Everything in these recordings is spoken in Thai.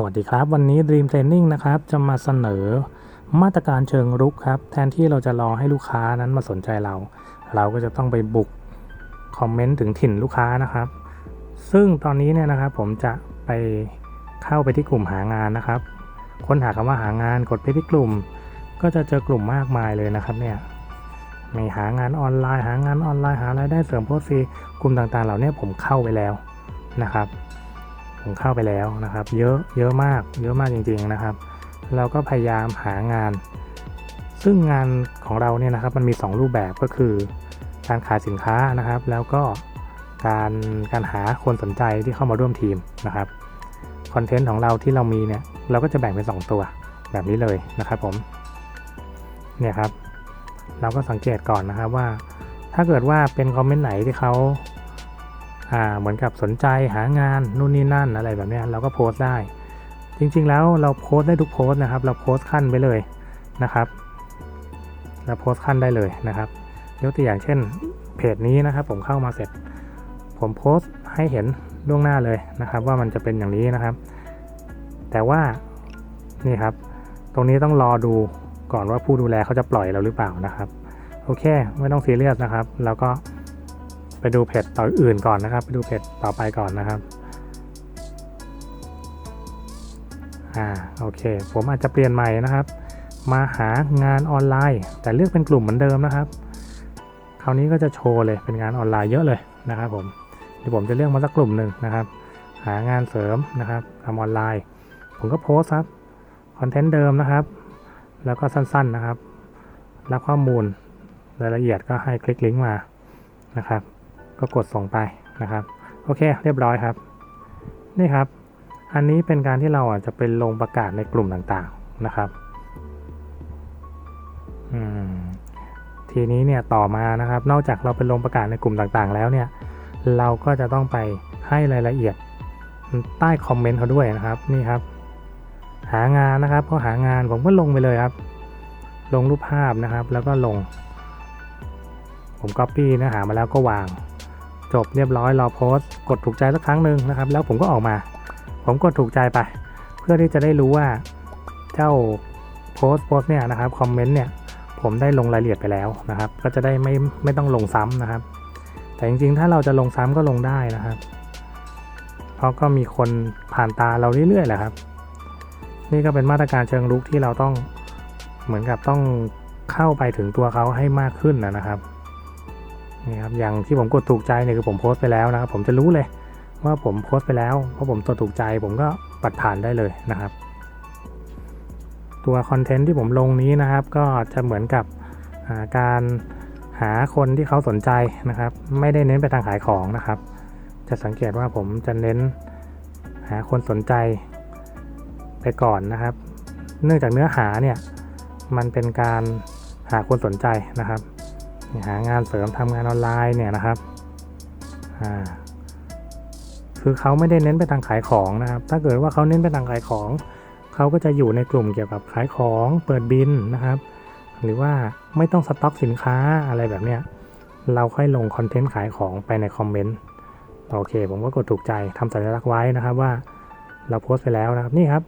สวัสดีครับ วันนี้ Dream Training นะครับ จะมาเสนอมาตรการเชิงรุกครับ แทนที่เราจะรอให้ลูกค้านั้นมาสนใจเรา เราก็จะต้องไปบุกคอมเมนต์ถึงถิ่นลูกค้านะครับ ซึ่งตอนนี้เนี่ยนะครับผมจะไปเข้าไปที่กลุ่มหางานนะครับค้นหาคำว่าหางานกดไปที่กลุ่ม ก็จะเจอกลุ่มมากมายเลยนะครับเนี่ยมีหางานออนไลน์ หางานออนไลน์หารายได้เสริมโพสต์ฟรีกลุ่มต่างๆ เหล่านี้ผมเข้าไปแล้วนะครับ ผมเข้าไปแล้วนะครับ เยอะเยอะมาก เยอะมากจริง ๆนะครับ เราก็พยายามหางาน ซึ่งงานของเราเนี่ยนะครับมันมี 2 รูปแบบก็คือ การขายสินค้านะครับ แล้วก็การการหาคนสนใจที่เข้ามาร่วมทีมนะครับคอนเทนต์ของเราที่เรามีเนี่ยเราก็จะแบ่งเป็น 2 ตัวแบบนี้เลยนะครับผมเนี่ยครับ เราก็สังเกตก่อนนะครับว่า ถ้าเกิดว่าเป็นคอมเมนต์ไหนที่เขาอ่า เหมือนกับสนใจหางานนู่นนี่นั่นอะไรแบบนี้เราก็โพสต์ได้ จริงๆแล้วเราโพสต์ได้ทุกโพสต์นะครับ เราโพสต์ขั้นไปเลยนะครับ เราโพสต์ขั้นได้เลยนะครับยกตัวอย่างเช่นเพจนี้นะครับ ผมเข้ามาเสร็จ ผมโพสต์ให้เห็นล่วงหน้าเลยนะครับ ว่ามันจะเป็นอย่างนี้นะครับ แต่ว่านี่ครับ ตรงนี้ต้องรอดูก่อนว่าผู้ดูแลเขาจะปล่อยเราหรือเปล่านะครับ โอเค ไม่ต้องซีเรียสนะครับเราก็ ไปดูเพจต่ออื่นก่อนนะครับ ไปดูเพจต่อไปก่อนนะครับอ่าโอเค ผมอาจจะเปลี่ยนใหม่นะครับ มาหางานออนไลน์ แต่เลือกเป็นกลุ่มเหมือนเดิมนะครับ คราวนี้ก็จะโชว์เลยเป็นงานออนไลน์เยอะเลยนะครับผมเดี๋ยวผมจะเลือกมาสักกลุ่มหนึ่งนะครับ หางานเสริมนะครับทำออนไลน์ ผมก็โพสต์ครับคอนเทนต์เดิมนะครับ แล้วก็สั้นๆนะครับ รับข้อมูลรายละเอียดก็ให้คลิกลิงก์มานะครับ ก็กดส่งไปนะครับ โอเค เรียบร้อยครับ นี่ครับ อันนี้เป็นการที่เราอะจะเป็นลงประกาศในกลุ่มต่างๆนะครับทีนี้เนี่ยต่อมานะครับ นอกจากเราเป็นลงประกาศในกลุ่มต่างๆ แล้วเนี่ย เราก็จะต้องไปให้รายละเอียดใต้คอมเมนต์เขาด้วยนะครับนี่ครับ หางานนะครับพอหางานผมก็ลงไปเลยครับ ลงรูปภาพนะครับ แล้วก็ลง ผม Copy เนื้อหามาแล้วก็วาง จบเรียบร้อยรอโพสต์กดถูกใจสักครั้งหนึ่งนะครับ แล้วผมก็ออกมา ผมกดถูกใจไป เพื่อที่จะได้รู้ว่าเจ้าโพสต์โพสต์เนี่ยนะครับคอมเมนต์เนี่ยผมได้ลงรายละเอียดไปแล้วนะครับ ก็จะได้ไม่ไม่ต้องลงซ้ำนะครับ แต่จริงๆ ถ้าเราจะลงซ้ำก็ลงได้นะครับ เพราะก็มีคนผ่านตาเราเรื่อยๆแหละครับ นี่ก็เป็นมาตรการเชิงรุกที่เราต้องเหมือนกับต้องเข้าไปถึงตัวเขาให้มากขึ้นนะครับ นี่ครับอย่างที่ผมกดถูกใจเนี่ยคือผมโพสต์ไปแล้วนะครับผมจะรู้เลยว่าผมโพสต์ไปแล้วเพราะผมตัวถูกใจผมก็ปัดผ่านได้เลยนะครับ ตัวคอนเทนต์ที่ผมลงนี้นะครับ ก็จะเหมือนกับาการหาคนที่เขาสนใจนะครับ ไม่ได้เน้นไปทางขายของนะครับ จะสังเกตว่าผมจะเน้นหาคนสนใจไปก่อนนะครับ เนื่องจากเนื้อหาเนี่ยมันเป็นการหาคนสนใจนะครับ หางานเสริมทำงานออนไลน์เนี่ยนะครับอ่าคือเขาไม่ได้เน้นไปทางขายของนะครับ ถ้าเกิดว่าเขาเน้นไปทางขายของเขาก็จะอยู่ในกลุ่มเกี่ยวกับขายของเปิดบินนะครับ หรือว่าไม่ต้องสต็อกสินค้าอะไรแบบเนี้ยเราค่อยลงคอนเทนต์ขายของไปในคอมเมนต์โอเค ผมก็กดถูกใจทำสัญลักษณ์ไว้นะครับว่าเราโพสต์ไปแล้วนะครับนี่ครับ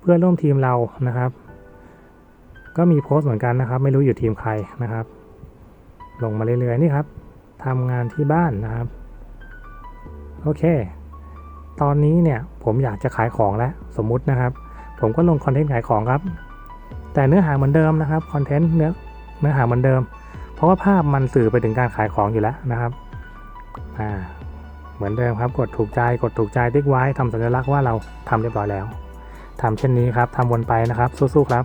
เพื่อนร่วมทีมเรานะครับ ก็มีโพสต์เหมือนกันนะครับ ไม่รู้อยู่ทีมใครนะครับ ลงมาเรื่อยๆนี่ครับทำงานที่บ้านนะครับ โอเค ตอนนี้เนี่ยผมอยากจะขายของแล้วสมมุตินะครับ ผมก็ลงคอนเทนต์ขายของครับ แต่เนื้อหาเหมือนเดิมนะครับคอนเทนต์เนื้อเนื้อหาเหมือนเดิม เพราะว่าภาพมันสื่อไปถึงการขายของอยู่แล้วนะครับอ่าเหมือนเดิมครับ กดถูกใจกดถูกใจติ๊กไว้ทำสัญลักษณ์ว่าเราทำเรียบร้อยแล้วทำเช่นนี้ครับทำวนไปนะครับสู้ๆครับ